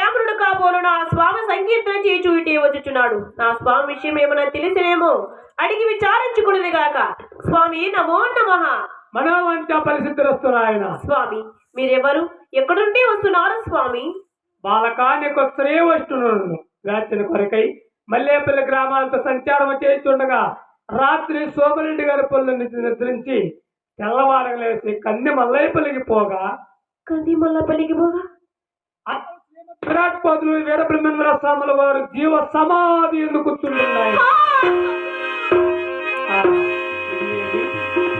Pole నా స్వామి సంకీర్తన చేయి ఇటే వచ్చుచున్నాడు. నా స్వామి విషయం ఏమైనా తెలిసినేమో అడిగి విచారించుకున్నది గాక. స్వామి నమో నమః. మనోవంచ పరిశుద్ధులు ఆయన. స్వామి మీరెవరు? ఎక్కడుంటే వస్తున్నారు స్వామి? బాలకానికి స్త్రీ వస్తున్నారు. వేచిన కొరకై మల్లేపల్లి గ్రామాలతో సంచారం చేస్తుండగా రాత్రి సోమరెడ్డి గారి పళ్ళు నిద్రించి తెల్లవారగలేసి కంది మల్లయ్యపల్లికి పోగా. కంది మళ్ళా పలికి పోగా? విరాట్ పదులు వీరబ్రహ్మేంద్ర స్వాముల వారు జీవ సమాధి ఎందుకు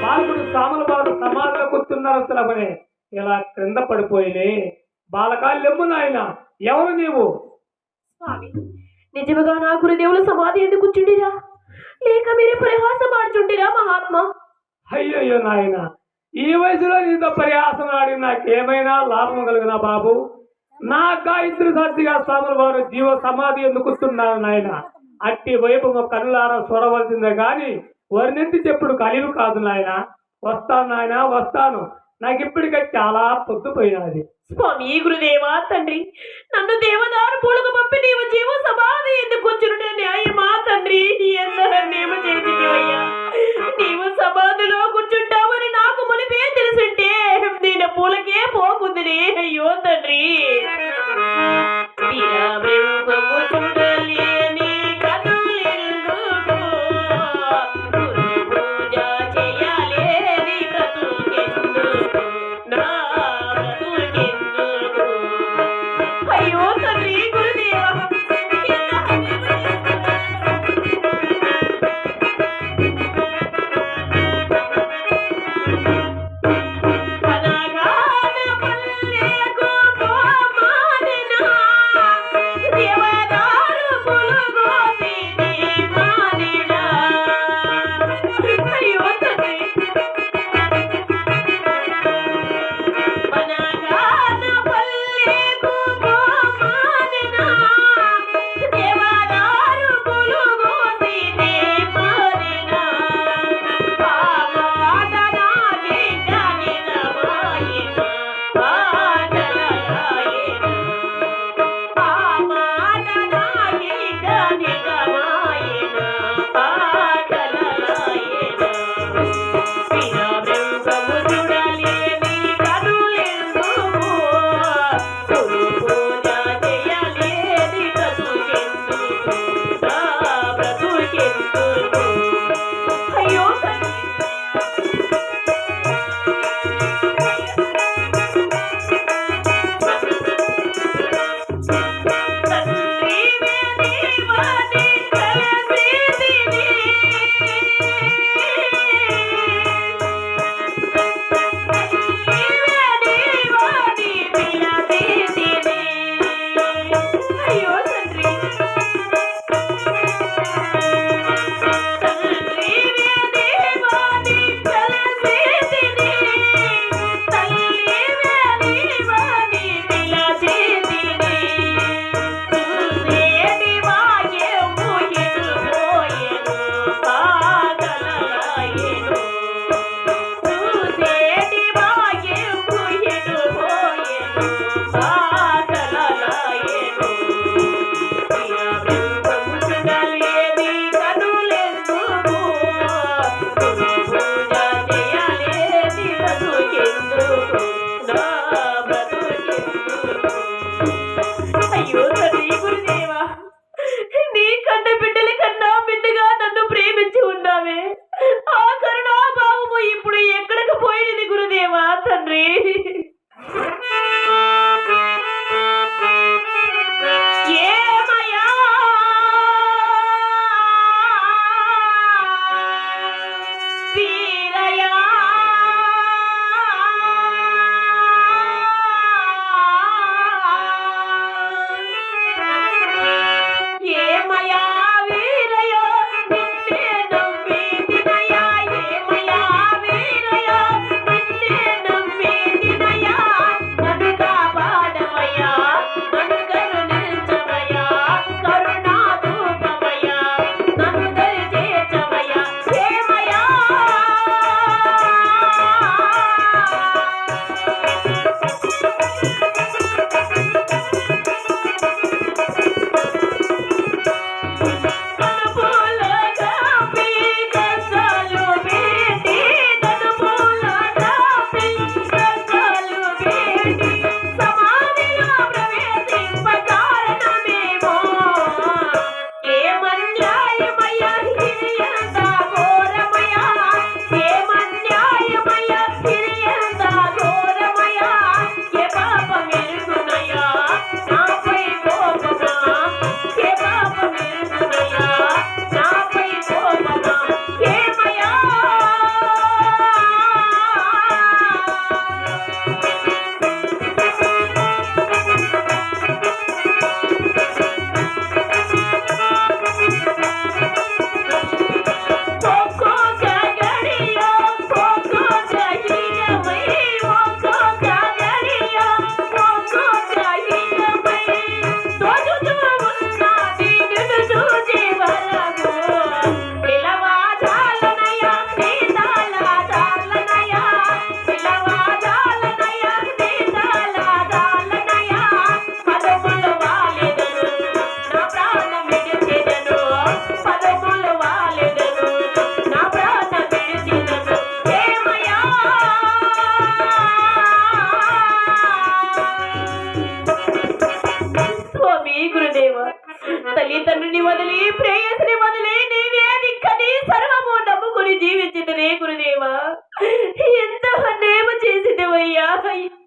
బాలకుడు స్వాముల వారు సమాధిలో కూర్చున్నారు అసలు ఇలా క్రింద పడిపోయినే బాలకాలు ఎమ్ము నాయన ఎవరు నీవు? స్వామి నిజముగా నా గురుదేవుల సమాధి ఎందుకు కూర్చుండిరా? లేక మీరు పరిహాసం ఆడుచుంటిరా మహాత్మా? అయ్యయ్యో నాయన ఈ వయసులో నీతో పరిహాసం ఆడి నాకేమైనా లాభం కలిగిన బాబు? నా గాయత్రి సాక్షిగా స్వాముల వారు జీవ సమాధి ఎందుకు నాయన? అట్టి వైపు కనులారా చూడవలసిందే గాని వర్ణించి చెప్పుడు కలివి కాదు నాయన. వస్తాను నాయన వస్తాను. నాకు ఇప్పటికే చాలా పొద్దుపోయినది. స్వామి గురుదేవా తండ్రి నన్ను దేవదారు పూలకు పంపి నీవు జీవ Gopi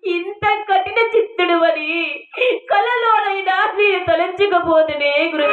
ఇంత కఠిన చిత్తుడు అని కలలోనైనా నేను తలంచకపోతేనే గురు